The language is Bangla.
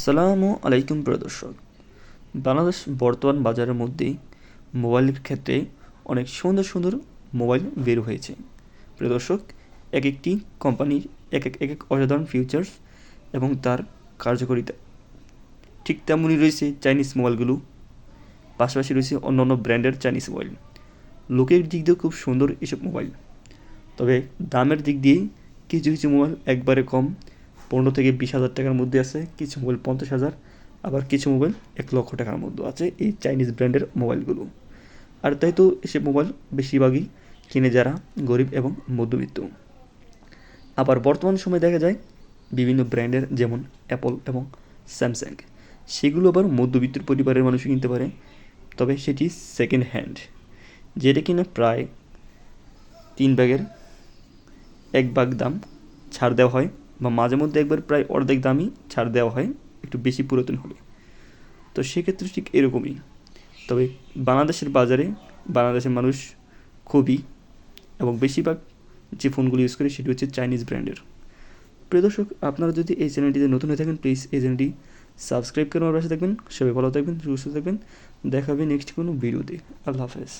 আসসালামু আলাইকুম প্রিয় দর্শক। বাংলাদেশ বর্তমান বাজারের মধ্যেই মোবাইলের ক্ষেত্রে অনেক সুন্দর সুন্দর মোবাইল বের হয়েছে। প্রিয় দর্শক এক একটি কোম্পানির এক এক এক এক অসাধারণ ফিউচার্স এবং তার কার্যকারিতা। ঠিক তেমনই রয়েছে চাইনিজ মোবাইলগুলো। পাশাপাশি রয়েছে অন্য অন্য ব্র্যান্ডের চাইনিজ মোবাইল। লোকের দিক দিয়েও খুব সুন্দর এসব মোবাইল। তবে দামের দিক দিয়ে কিছু কিছু মোবাইল একবারে কম পনেরো থেকে বিশ হাজার টাকার মধ্যে আছে, কিছু মোবাইল পঞ্চাশ হাজার, আবার কিছু মোবাইল এক লক্ষ টাকার মধ্যে আছে এই চাইনিজ ব্র্যান্ডের মোবাইলগুলো। আর তাই তো এসব মোবাইল বেশিরভাগই কিনে যারা গরিব এবং মধ্যবিত্ত। আবার বর্তমান সময়ে দেখা যায় বিভিন্ন ব্র্যান্ডের যেমন অ্যাপল এবং স্যামসাং সেগুলো আবার মধ্যবিত্ত পরিবারের মানুষ কিনতে পারে, তবে সেটি সেকেন্ড হ্যান্ড যেটা কিনা প্রায় তিন ব্যাগের এক ভাগ দাম ছাড় দেওয়া হয়। বা মাঝে মধ্যে একবার প্রায় অর্ধেক দামই ছাড় দেওয়া হয়, একটু বেশি পুরাতন হলে তো সেক্ষেত্রে ঠিক এরকমই। তবে বাংলাদেশের বাজারে বাংলাদেশের মানুষ খুবই এবং বেশিরভাগ যে ফোনগুলো ইউজ করে সেটি হচ্ছে চাইনিজ ব্র্যান্ডের প্রিয় দর্শক, আপনারা যদি এই চ্যানেলটিতে নতুন হয়ে থাকেন প্লিজ এই চ্যানেলটি সাবস্ক্রাইব করে আমার পাশে থাকবেন। সবাই ভালো থাকবেন, সুস্থ থাকবেন। দেখা হবে নেক্সট কোনো ভিডিওতে আল্লাহ হাফেজ।